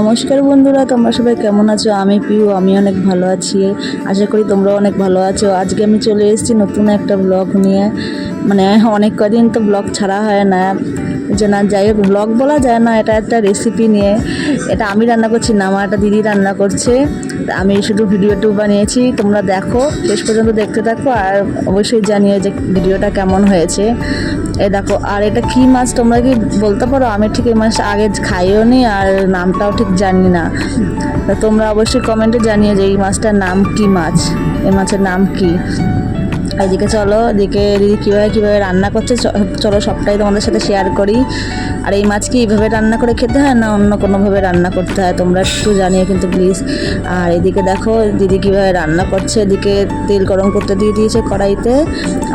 নমস্কার বন্ধুরা, তোমরা সবাই কেমন আছো? আমি পিউ আমি অনেক ভালো আছি। আশা করি তোমরাও অনেক ভালো আছো। আজকে আমি চলে এসেছি নতুন একটা ব্লগ নিয়ে। মানে অনেক কদিন তো ব্লগ ছাড়া হয় না। যে না, যাই হোক ব্লগ বলা যায় না, এটা একটা রেসিপি নিয়ে। এটা আমি রান্না করছি, না আমার একটা দিদি রান্না করছে। আমি শুধু ভিডিওটুকু বানিয়েছি, তোমরা দেখো, শেষ পর্যন্ত দেখতে থাকো, আর অবশ্যই জানিয়ে যে ভিডিওটা কেমন হয়েছে। এ দেখো, আর এটা কি মাছ তোমরা কি বলতে পারো? আমি ঠিক এই মাছটা আগে খাইও নি, আর নামটাও ঠিক জানি না। তোমরা অবশ্যই কমেন্টে জানিয়ে যে এই মাছটার নাম কি মাছ, এই মাছের নাম কি। এদিকে চলো, এদিকে দিদি কীভাবে কীভাবে রান্না করছে চলো সবটাই তোমাদের সাথে শেয়ার করি। আর এই মাছ কি এইভাবে রান্না করে খেতে হয় না অন্য কোনোভাবে রান্না করতে হয়? তোমরা একটু জানিও কিন্তু প্লিজ আর এদিকে দেখো, দিদি কীভাবে রান্না করছে। এদিকে তেল গরম করতে দিয়ে দিয়েছে কড়াইতে।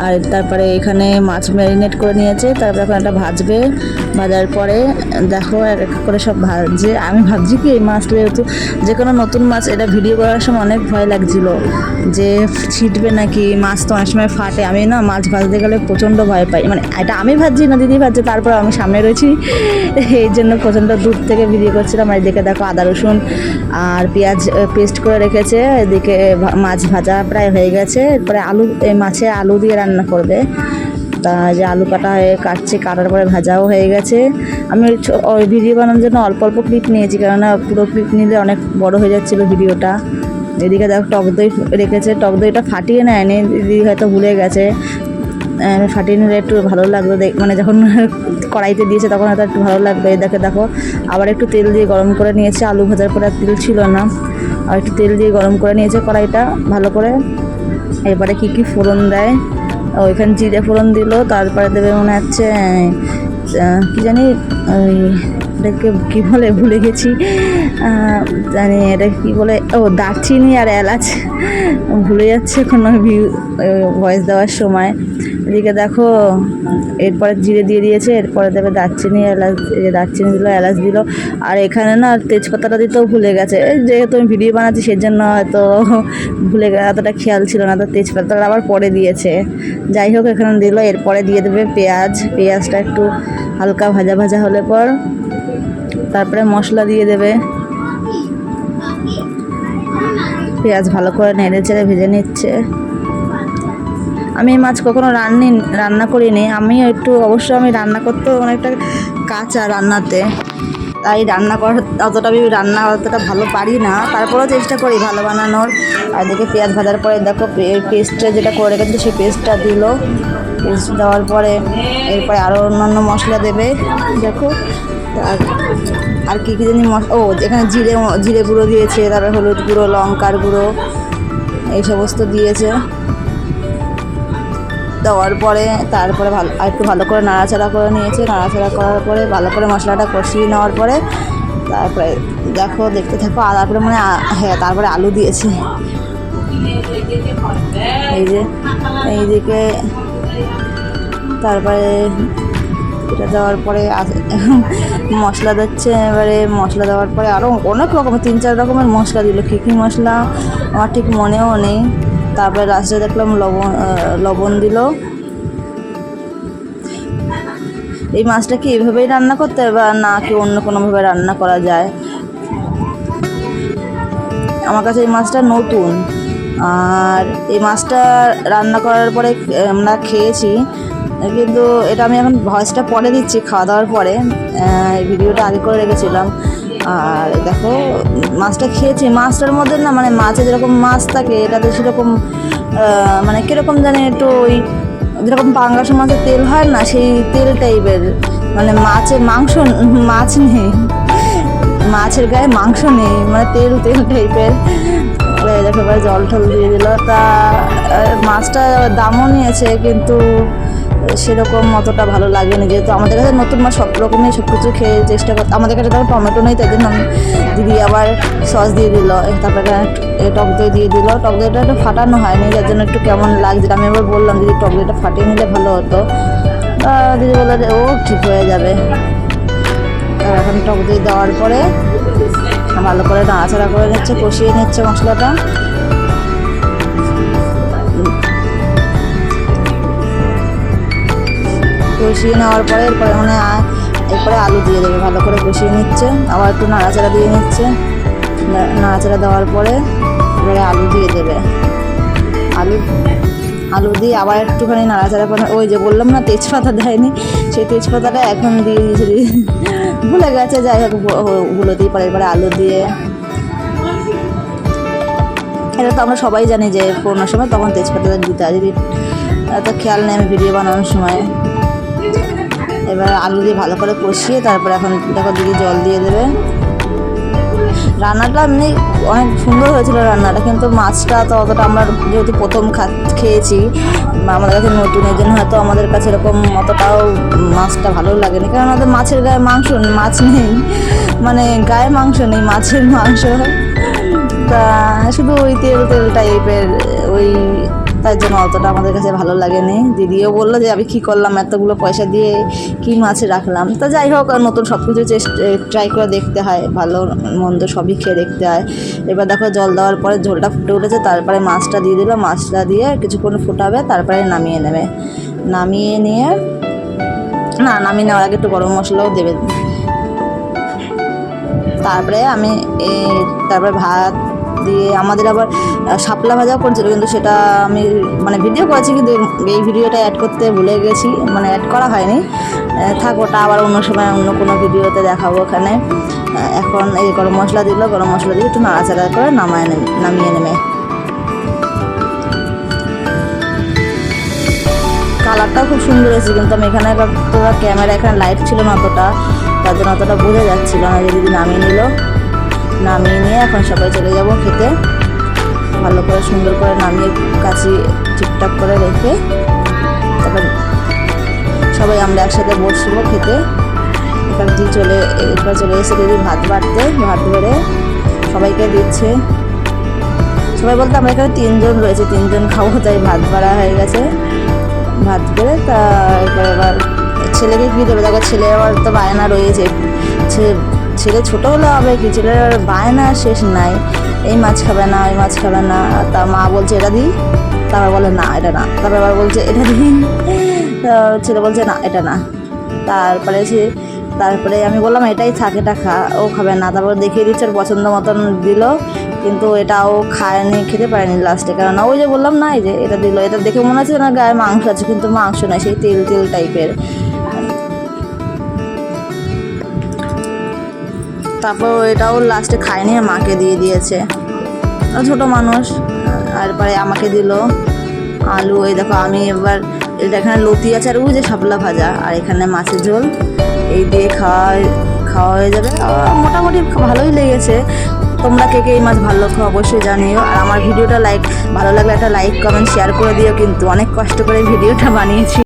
আর তারপরে এখানে মাছ ম্যারিনেট করে নিয়েছে। তারপরে এখন একটা ভাজবে। ভাজার পরে দেখো, এক এক করে সব ভাজছে আমি ভাবছি কি এই মাছটা যেহেতু যে কোনো নতুন মাছ, এটা ভিডিও করার সময় অনেক ভয় লাগছিল যে ছিটবে নাকি? মাছ তো অনেক সময় ফাটে। আমি না মাছ ভাজতে গেলে প্রচণ্ড ভয় পাই। মানে এটা আমি ভাজছি না, দিদি ভাজছে। তারপর আমি সামনে রয়েছি। এই জন্য প্রচণ্ড দূর থেকে ভিডিও করছিলাম। আর এদিকে দেখো আদা, রসুন আর পেঁয়াজ পেস্ট করে রেখেছে। এদিকে মাছ ভাজা প্রায় হয়ে গেছে। এরপরে আলু মাছে আলু দিয়ে রান্না করবে। তা যে আলু কাটা হয়ে কাটছে, কাটার পরে ভাজাও হয়ে গেছে। আমি ওই ভিডিও বানানোর জন্য অল্প অল্প ক্লিপ নিয়েছি, কেননা পুরো ক্লিপ নিলে অনেক বড় হয়ে যাচ্ছিল ভিডিওটা। এদিকে দেখো টক দই রেখেছে, টক দইটা ফাটিয়ে নেয়নি, দিদি হয়তো ভুলে গেছে। ফাটিয়ে নিলে একটু ভালো দেখ মানে যখন কড়াইতে দিয়েছে তখন হয়তো একটু ভালো লাগবে। দেখে, দেখো, আবার একটু তেল দিয়ে গরম করে নিয়েছে। আলু ভাজার পরে তেল ছিল না। আর একটু তেল দিয়ে গরম করে নিয়েছে কড়াইটা ভালো করে। এরপরে কি কি ফোড়ন দেয়? ওইখানে জিরে ফোড়ন দিল, তারপরে দেবে মনে হচ্ছে কি জানি, ওই, এটাকে কী বলে ভুলে গেছি। জানি এটা কী বলে, ও, দারচিনি আর এলাচ। ভুলে যাচ্ছে কোনো ভিউ ভয়েস দেওয়ার সময়। এদিকে দেখো, এরপরে জিরে দিয়ে দিয়েছে, এরপরে দেবে দারচিনি, এলাচ দারচিনি দিল, এলাচ দিল। আর এখানে না, তেজপাতাটা দিতেও ভুলে গেছে। যেহেতু আমি ভিডিও বানাচ্ছি, সেজন্য হয়তো ভুলে এতটা খেয়াল ছিল না। তো তেজপাতাটা আবার পরে দিয়েছে। যাই হোক, এখানে দিল, এরপরে দিয়ে দেবে পেঁয়াজ। পেঁয়াজটা একটু হালকা ভাজা ভাজা হলে পর তারপরে মশলা দিয়ে দেবে। পেঁয়াজ ভালো করে নেড়ে চেড়ে ভেজে নিচ্ছে। আমি এই মাছ কখনো রান্নি, রান্না করিনি। আমিও একটু অবশ্য আমি রান্না করতেও অনেকটা কাঁচা রান্নাতে। তাই রান্না করার অতটা আমি রান্না অতটা ভালো পারি না। তারপরেও চেষ্টা করি ভালো বানানোর। আর এদিকে পেঁয়াজ ভাজার পরে দেখো পেস্টটা যেটা করে রেখেছে সেই পেস্টটা দিল। পেস্ট দেওয়ার পরে এরপরে আরও অন্যান্য মশলা দেবে। দেখো, আর আর কী কী জানি ও এখানে জিরে জিরে গুঁড়ো দিয়েছে, তারপরে হলুদ গুঁড়ো, লঙ্কার গুঁড়ো, এই সমস্ত দিয়েছে। দেওয়ার পরে তারপরে ভালো আর একটু ভালো করে নাড়াচাড়া করে নিয়েছে। নাড়াচাড়া করার পরে ভালো করে মশলাটা কষিয়ে নেওয়ার পরে তারপরে দেখো, দেখতে থাকো, আর তারপরে মানে হ্যাঁ তারপরে আলু দিয়েছে। এই যে এইদিকে তারপরে এটা দেওয়ার পরে মশলা দিচ্ছে, এবারে মশলা দেওয়ার পরে আরও অনেক রকমের, তিন চার রকমের মশলা দিল। কী কী মশলা? আমার ঠিক মনেও নেই। তারপরে লাস্টে দেখলাম লবণ লবণ দিল। এই মাছটা কি এভাবেই রান্না করতে হবে, বা না কি অন্য কোনোভাবে রান্না করা যায়? আমার কাছে এই মাছটা নতুন। আর এই মাছটা রান্না করার পরে আমরা খেয়েছি। কিন্তু এটা আমি এখন ভয়েসটা পরে দিচ্ছি খাওয়া দাওয়ার পরে এই ভিডিওটা আগে করে রেখেছিলাম। আর দেখো, মাছটা খেয়েছি। মাছটার মধ্যে না মানে মাছে যেরকম মাছ থাকে, এটাতে সেরকম মানে কীরকম জানি একটু ওই যেরকম পাঙ্গাস মাছের তেল হয় না, সেই তেল টাইপের। মানে মাছের মাংস, মাছ নেই। মাছের গায়ে মাংস নেই মানে তেল তেল টাইপের। দেখো জল টল দিয়ে দিল। তা মাছটা দামও নিয়েছে, কিন্তু সেরকম অতটা ভালো লাগে লাগেনি যেহেতু আমাদের কাছে নতুন মাছ সব রকমই সব কিছু খেয়ে চেষ্টা করতে আমাদের কাছে তখন টমেটো নেই, তাই জন্য দিদি আবার সস দিয়ে দিল। তারপরে টক দই দিয়ে দিল। টক দইটা একটু ফাটানো হয়নি, যার জন্য একটু কেমন লাগছিল। আমি আবার বললাম, দিদি, টক দইটা ফাটিয়ে নিলে ভালো হতো। দিদি বলল যে, ও, ঠিক হয়ে যাবে। এখন টক দই দেওয়ার পরে ভালো করে নাড়াচাড়া করে নিচ্ছে, কষিয়ে নিচ্ছে মশলাটা। কষিয়ে নেওয়ার পরে এরপরে মানে এরপরে আলু দিয়ে দেবে, ভালো করে কষিয়ে নিচ্ছে। আবার একটু নাড়াচাড়া দিয়ে নিচ্ছে। নাড়াচাড়া দেওয়ার পরে এবারে আলু দিয়ে দেবে। আলু আলু দিয়ে আবার একটুখানি নাড়াচাড়া করে, ওই যে বললাম না, তেজপাতা দেয়নি, সেই তেজপাতাটা এখন দিয়ে দিয়েছে। ভুলে গেছে, যাই হোক ওগুলো দিয়ে পরে। এবারে আলু দিয়ে। এটা তো আমরা সবাই জানি যে পুরোনো সময় তখন তেজপাতাটা দিতে হয়। যদি, এত খেয়াল নেই আমি ভিডিও বানানোর সময়। এবার আলু দিয়ে ভালো করে কষিয়ে তারপর এখন দেখো দিদি জল দিয়ে দেবে। রান্নাটা এমনি অনেক সুন্দর হয়েছিল রান্নাটা, কিন্তু মাছটা তো অতটা আমরা যেহেতু প্রথম খা খেয়েছি আমাদের কাছে নতুন, এই জন্য হয়তো আমাদের কাছে এরকম অতটাও মাছটা ভালো লাগেনি। কারণ আমাদের মাছের গায়ে মাংস মাছ নেই মানে গায়ে মাংস নেই, মাছের মাংস। তা শুধু ওই তেল তেল টাইপের ওই তার জন্য অতটা আমাদের কাছে ভালো লাগেনি। দিদিও বলল যে, আমি কী করলাম? এতগুলো পয়সা দিয়ে কি মাছ রাখলাম? তা যাই হোক, আর নতুন সব কিছু ট্রাই করে দেখতে হয়। ভালো মন্দ সবই খেয়ে দেখতে হয়। এবার দেখো জল দেওয়ার পরে ঝোলটা ফুটে উঠেছে, তারপরে মাছটা দিয়ে দিল। মাছটা দিয়ে কিছুক্ষণ ফুটাবে, তারপরে নামিয়ে নেবে। নামিয়ে নিয়ে না, নামিয়ে নেওয়ার আগে একটু গরম মশলাও দেবে। তারপরে আমি তারপরে ভাত দিয়ে আমাদের আবার শাপলা ভাজাও করছিল, কিন্তু সেটা আমি মানে ভিডিও করেছি, কিন্তু এই ভিডিওটা অ্যাড করতে ভুলে গেছি মানে অ্যাড করা হয়নি। থাক, ওটা আবার অন্য সময় অন্য কোনো ভিডিওতে দেখাবো ওখানে। এখন এই গরম মশলা দিল, গরম মশলা দিয়ে একটু নাড়াচাড়া করে নামায় নামিয়ে নেবে কালারটাও খুব সুন্দর হয়েছে কিন্তু আমি এখানে তোরা ক্যামেরা এখানে লাইট ছিল না অতটা। তার জন্য অতটা বোঝা যাচ্ছিল না যদি নামিয়ে নিল। নামিয়ে নিয়ে এখন সবাই চলে যাব খেতে। ভালো করে, সুন্দর করে নামিয়ে কাছি ঠিকঠাক করে রেখে তারপর সবাই আমরা একসাথে বসবো খেতে। এবার দিদি চলে এবার চলে এসে দিদি ভাত বাড়তে, ভাত বেড়ে সবাইকে দিচ্ছে। সবাই বলতে আমরা এখানে তিনজন রয়েছে, তিনজন খাব, তাই ভাত বাড়া হয়ে গেছে। ভাত করে তা এবার ছেলেকে কী দেবে? দেখো ছেলে আবার তো বায়না রয়েছে ছে- ছেলে ছোটো হলে হবে কি ছেলের বায়না শেষ নাই। এই মাছ খাবে না, ওই মাছ খাবে না। তা মা বলছে, এটা দিই? তারপর বলে, না, এটা না। তারপর আবার বলছে, এটা তা ছেলে বলছে, না, এটা না। তারপরে সে, তারপরে আমি বললাম, এটাই থাক, এটা খা, ও খাবে না। তারপর দেখিয়ে দিচ্ছে পছন্দ মতন দিল। কিন্তু এটা ও খায়নি, খেতে পারেনি লাস্টে কারণ ওই যে বললাম না, এই যে এটা দিল, এটা দেখে মনে হচ্ছে না গায়ে মাংস আছে, কিন্তু মাংস নয় সেই তেল তেল টাইপের তারপর এটাও লাস্টে খায়নি, মাকে দিয়ে দিয়েছে। ছোটো মানুষ তারপরে আমাকে দিল আলু। এই দেখো, আমি এবার এটা এখানে লতি আছে আর ওই যে শাপলা ভাজা, আর এখানে মাছের ঝোল। এই দিয়ে খাওয়া খাওয়া হয়ে যাবে। মোটামুটি ভালোই লেগেছে। তোমরা কে কে এই মাছ ভালো খাও অবশ্যই জানিও। আর আমার ভিডিওটা লাইক ভালো লাগলে একটা লাইক কমেন্ট শেয়ার করে দিও। কিন্তু অনেক কষ্ট করে ভিডিওটা বানিয়েছি।